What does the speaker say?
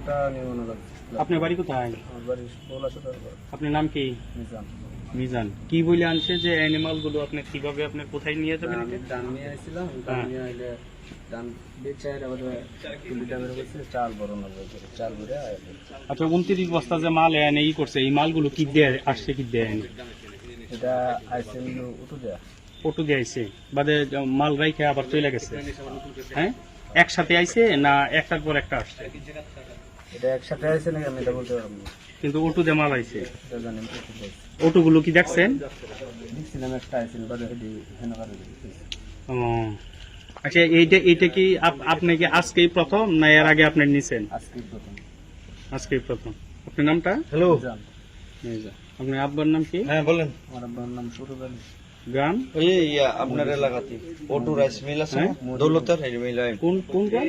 ঘণ্টা নিয়ে লাগছে আপনার বাড়ি কোথায়? আমার বাড়ি ষোলো আপনার নাম কি? নিজাম মিজান। কি বলে আনছে যে অ্যানিমালগুলো আপনি কীভাবে আপনি কোথায় নিয়ে যাবেন আমি ধান নিয়ে আসছিলাম ধান হ্যাঁ। নিয়ে আইলে ধান বেচে আবার কুলিটা বের করছে চাল বড় না চাল ভরে আচ্ছা উনত্রিশ বস্তা যে মাল এনে ই করছে এই মালগুলো কি দেয় আসছে কি দেয়? এটা আইসে দেয়া অটো দিয়ে আইছে। বাদে মাল রাইখে আবার চলে গেছে। হ্যাঁ? একসাথে আইছে না একটার পর একটা আসছে? এটা একসাথে আইসে নাকি? আমি এটা বলতে পারব না। কিন্তু অটো দিয়ে মাল আইছে। উঠু দেয় কি দেখছেন? দেখছিলাম একটা হেডি হেন করে দিয়েছে ও। আচ্ছা এইটা এইটা কি আপ- আপনি কি আজকেই প্রথম না এর আগে আপনি নিছেন? আজকে প্রথম। আজকেই প্রথম। আপনার নামটা? হ্যালো। আপনার আব্বার নাম কি? হ্যাঁ বলেন। আমার আব্বার নাম ছোট গালি গ্রাম ওই আপনার এলাকাতে। অটো রাইস মিল আছে হ্যাঁ? দৌলতের মিল কোন কোন গ্রাম